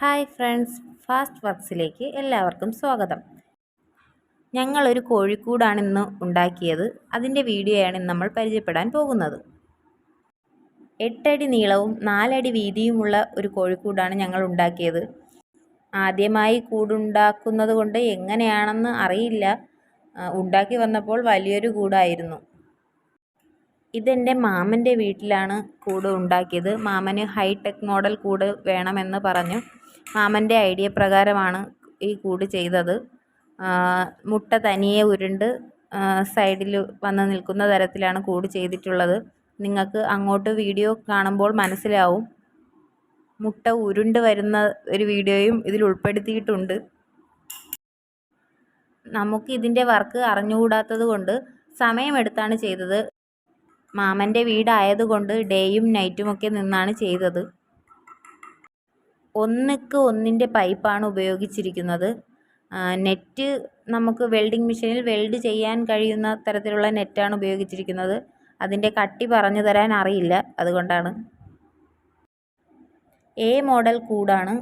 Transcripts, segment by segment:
Hi friends fast വർക്ക്സിലേക്ക് എല്ലാവർക്കും സ്വാഗതം. ഞങ്ങളൊരു കോഴിക്കൂടാണ് ഇന്ന് ഉണ്ടാക്കിയത്. അതിന്റെ വീഡിയോയാണ് ഇന്ന് നമ്മൾ പരിചയപ്പെടാൻ പോകുന്നത്. എട്ടടി നീളവും നാലടി വീതിയുമുള്ള ഒരു കോഴിക്കൂടാണ് ഞങ്ങൾ ഉണ്ടാക്കിയത്. ആദ്യമായി കൂടുണ്ടാക്കുന്നത് കൊണ്ട് എങ്ങനെയാണെന്ന് അറിയില്ല. ഉണ്ടാക്കി വന്നപ്പോൾ വലിയൊരു കൂടായിരുന്നു. ഇതെന്റെ മാമന്റെ വീട്ടിലാണ് കൂട് ഉണ്ടാക്കിയത്. മാമന് ഹൈടെക് മോഡൽ കൂട് വേണമെന്ന് പറഞ്ഞു. മാമന്റെ ഐഡിയ പ്രകാരമാണ് ഈ കൂട് ചെയ്തത്. മുട്ട തനിയെ ഉരുണ്ട് സൈഡിൽ വന്ന് നിൽക്കുന്ന തരത്തിലാണ് കൂട് ചെയ്തിട്ടുള്ളത്. നിങ്ങൾക്ക് അങ്ങോട്ട് വീഡിയോ കാണുമ്പോൾ മനസ്സിലാവും. മുട്ട ഉരുണ്ട് വരുന്ന ഒരു വീഡിയോയും ഇതിൽ ഉൾപ്പെടുത്തിയിട്ടുണ്ട്. നമുക്ക് ഇതിന്റെ വർക്ക് അറിഞ്ഞുകൂടാത്തത് കൊണ്ട് സമയമെടുത്താണ് ചെയ്തത്. മാമന്റെ വീടായതുകൊണ്ട് ഡേയും നൈറ്റുമൊക്കെ നിന്നാണ് ചെയ്തത്. ഒന്നിക്ക് ഒന്നിന്റെ പൈപ്പാണ് ഉപയോഗിച്ചിരിക്കുന്നത്. നെറ്റ് നമുക്ക് വെൽഡിംഗ് മെഷീനിൽ വെൽഡ് ചെയ്യാൻ കഴിയുന്ന തരത്തിലുള്ള നെറ്റാണ് ഉപയോഗിച്ചിരിക്കുന്നത്. അതിന്റെ കട്ടി പറഞ്ഞു തരാൻ അറിയില്ല അതുകൊണ്ടാണ്. എ മോഡൽ കൂടാണ്.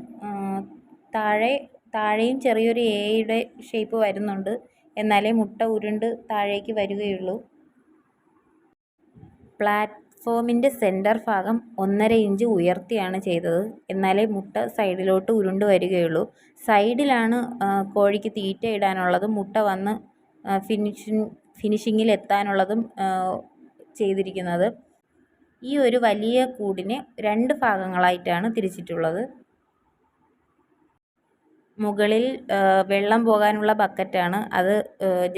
താഴെ താഴെയും ചെറിയൊരു എയുടെ ഷേപ്പ് വരുന്നുണ്ട്. എന്നാലേ മുട്ട ഉരുണ്ട് താഴേക്ക് വരികയുള്ളൂ. പ്ലാറ്റ്ഫോമിന്റെ സെന്റർ ഭാഗം ഒന്നര ഇഞ്ച് ഉയർത്തിയാണ് ചെയ്തത്. എന്നാലേ മുട്ട സൈഡിലോട്ട് ഉരുണ്ട് വരികയുള്ളൂ. സൈഡിലാണ് കോഴിക്ക് തീറ്റ ഇടാനുള്ളതും മുട്ട വന്ന് ഫിനിഷിങ് ഫിനിഷിങ്ങിൽ എത്താനുള്ളതും ചെയ്തിരിക്കുന്നത്. ഈ ഒരു വലിയ കൂടിനെ രണ്ട് ഭാഗങ്ങളായിട്ടാണ് തിരിച്ചിട്ടുള്ളത്. മുകളിൽ വെള്ളം പോകാനുള്ള ബക്കറ്റാണ്. അത്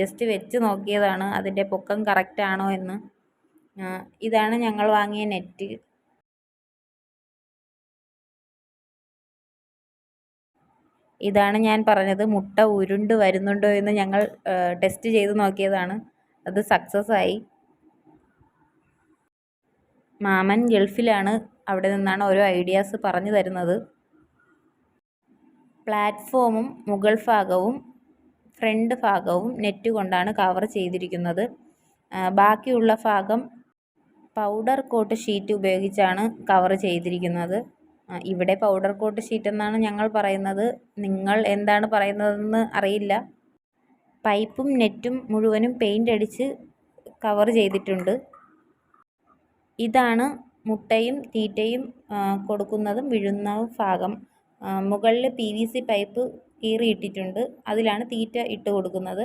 ജസ്റ്റ് വെച്ച് നോക്കിയതാണ് അതിന്റെ പൊക്കം കറക്റ്റ് ആണോ എന്ന്. ഇതാണ് ഞങ്ങൾ വാങ്ങിയ നെറ്റ്. ഇതാണ് ഞാൻ പറഞ്ഞത് മുട്ട ഉരുണ്ട് വരുന്നുണ്ടോ എന്ന് ഞങ്ങൾ ടെസ്റ്റ് ചെയ്ത് നോക്കിയതാണ്. അത് സക്സസ് ആയി. മാമൻ ഗൾഫിലാണ്. അവിടെ നിന്നാണ് ഓരോ ഐഡിയാസ് പറഞ്ഞു തരുന്നത്. പ്ലാറ്റ്ഫോമും മുകൾ ഭാഗവും ഫ്രണ്ട് ഭാഗവും നെറ്റ് കൊണ്ടാണ് കവർ ചെയ്തിരിക്കുന്നത്. ബാക്കിയുള്ള ഭാഗം പൗഡർ കോട്ട് ഷീറ്റ് ഉപയോഗിച്ചാണ് കവർ ചെയ്തിരിക്കുന്നത്. ഇവിടെ പൗഡർ കോട്ട് ഷീറ്റ് എന്നാണ് ഞങ്ങൾ പറയുന്നത്. നിങ്ങൾ എന്താണ് പറയുന്നതെന്ന് അറിയില്ല. പൈപ്പും നെറ്റും മുഴുവനും പെയിന്റ് അടിച്ച് കവർ ചെയ്തിട്ടുണ്ട്. ഇതാണ് മുട്ടയും തീറ്റയും കൊടുക്കുന്നതും വിഴുന്ന ഭാഗം. മുകളിൽ പി വി സി പൈപ്പ് കീറിയിട്ടിട്ടുണ്ട്. അതിലാണ് തീറ്റ ഇട്ട് കൊടുക്കുന്നത്.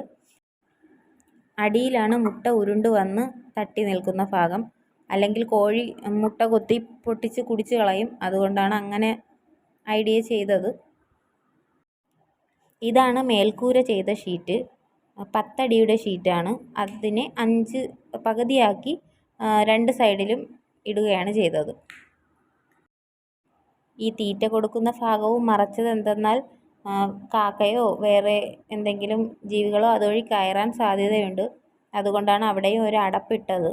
അടിയിലാണ് മുട്ട ഉരുണ്ട് വന്ന് തട്ടി നിൽക്കുന്ന ഭാഗം. അല്ലെങ്കിൽ കോഴി മുട്ട കൊത്തി പൊട്ടിച്ച് കുടിച്ച് കളയും. അതുകൊണ്ടാണ് അങ്ങനെ ഐഡിയ ചെയ്തത്. ഇതാണ് മേൽക്കൂര ചെയ്ത ഷീറ്റ്. പത്തടിയുടെ ഷീറ്റാണ്. അതിനെ അഞ്ച് പകുതിയാക്കി രണ്ട് സൈഡിലും ഇടുകയാണ് ചെയ്തത്. ഈ തീറ്റ കൊടുക്കുന്ന ഭാഗവും മറച്ചത് എന്തെന്നാൽ കാക്കയോ വേറെ എന്തെങ്കിലും ജീവികളോ അതുവഴി കയറാൻ സാധ്യതയുണ്ട്. അതുകൊണ്ടാണ് അവിടെയും ഒരു അടപ്പിട്ടത്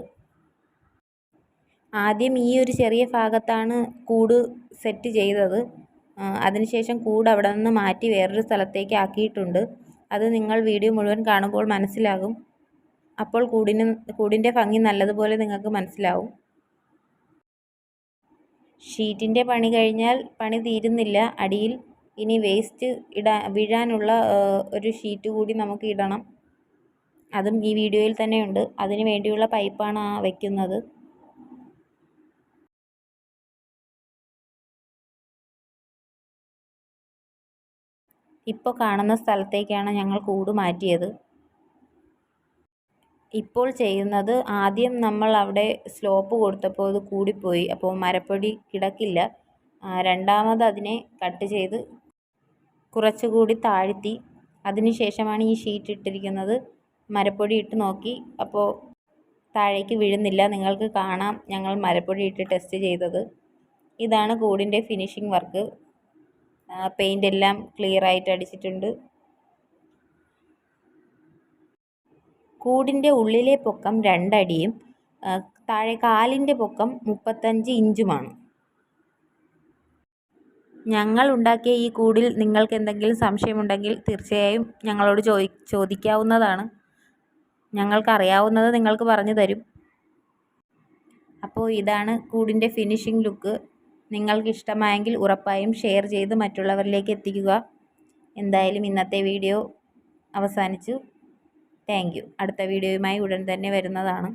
ആദ്യം ഈ ഒരു ചെറിയ ഭാഗത്താണ് കൂട് സെറ്റ് ചെയ്തത്. അതിനുശേഷം കൂട് അവിടെ നിന്ന് മാറ്റി വേറൊരു സ്ഥലത്തേക്ക് ആക്കിയിട്ടുണ്ട്. അത് നിങ്ങൾ വീഡിയോ മുഴുവൻ കാണുമ്പോൾ മനസ്സിലാകും. അപ്പോൾ കൂടിന് കൂടിന്റെ ഭംഗി നല്ലതുപോലെ നിങ്ങൾക്ക് മനസ്സിലാവും. ഷീറ്റിന്റെ പണി കഴിഞ്ഞാൽ പണി തീരുന്നില്ല. അടിയിൽ ഇനി വേസ്റ്റ് ഇടാ വീഴാനുള്ള ഒരു ഷീറ്റ് കൂടി നമുക്ക് ഇടണം. അതും ഈ വീഡിയോയിൽ തന്നെയുണ്ട്. അതിനു വേണ്ടിയുള്ള പൈപ്പാണ് ആ വയ്ക്കുന്നത് ഇപ്പോൾ കാണുന്ന സ്ഥലത്തേക്കാണ് ഞങ്ങൾ കൂട് മാറ്റിയത്. ഇപ്പോൾ ചെയ്യുന്നത് ആദ്യം നമ്മൾ അവിടെ സ്ലോപ്പ് കൊടുത്തപ്പോൾ അത് കൂടിപ്പോയി. അപ്പോൾ മരപ്പൊടി കിടക്കില്ല. രണ്ടാമത് അതിനെ കട്ട് ചെയ്ത് കുറച്ചുകൂടി താഴ്ത്തി. അതിനുശേഷമാണ് ഈ ഷീറ്റ് ഇട്ടിരിക്കുന്നത്. മരപ്പൊടി ഇട്ട് നോക്കി. അപ്പോൾ താഴേക്ക് വീഴുന്നില്ല. നിങ്ങൾക്ക് കാണാം ഞങ്ങൾ മരപ്പൊടി ഇട്ട് ടെസ്റ്റ് ചെയ്തത്. ഇതാണ് കൂടിന്റെ ഫിനിഷിംഗ് വർക്ക്. പെയിന്റ് എല്ലാം ക്ലിയർ ആയിട്ട് അടിച്ചിട്ടുണ്ട്. കൂടിന്റെ ഉള്ളിലെ പൊക്കം രണ്ടടിയും താഴെ കാലിന്റെ പൊക്കം മുപ്പത്തഞ്ച് ഇഞ്ചുമാണ്. ഞങ്ങൾ ഉണ്ടാക്കിയ ഈ കൂടിൽ നിങ്ങൾക്ക് എന്തെങ്കിലും സംശയമുണ്ടെങ്കിൽ തീർച്ചയായും ഞങ്ങളോട് ചോദി ചോദിക്കാവുന്നതാണ്. ഞങ്ങൾക്കറിയാവുന്നത് നിങ്ങൾക്ക് പറഞ്ഞു തരും. അപ്പോൾ ഇതാണ് കൂടിന്റെ ഫിനിഷിംഗ് ലുക്ക് നിങ്ങൾക്ക് ഇഷ്ടമായെങ്കിൽ ഉറപ്പായും ഷെയർ ചെയ്ത് മറ്റുള്ളവരിലേക്ക് എത്തിക്കുക. എന്തായാലും ഇന്നത്തെ വീഡിയോ അവസാനിച്ചു. Thank you. അടുത്ത വീഡിയോയുമായി ഉടൻ തന്നെ വരുന്നതാണ്.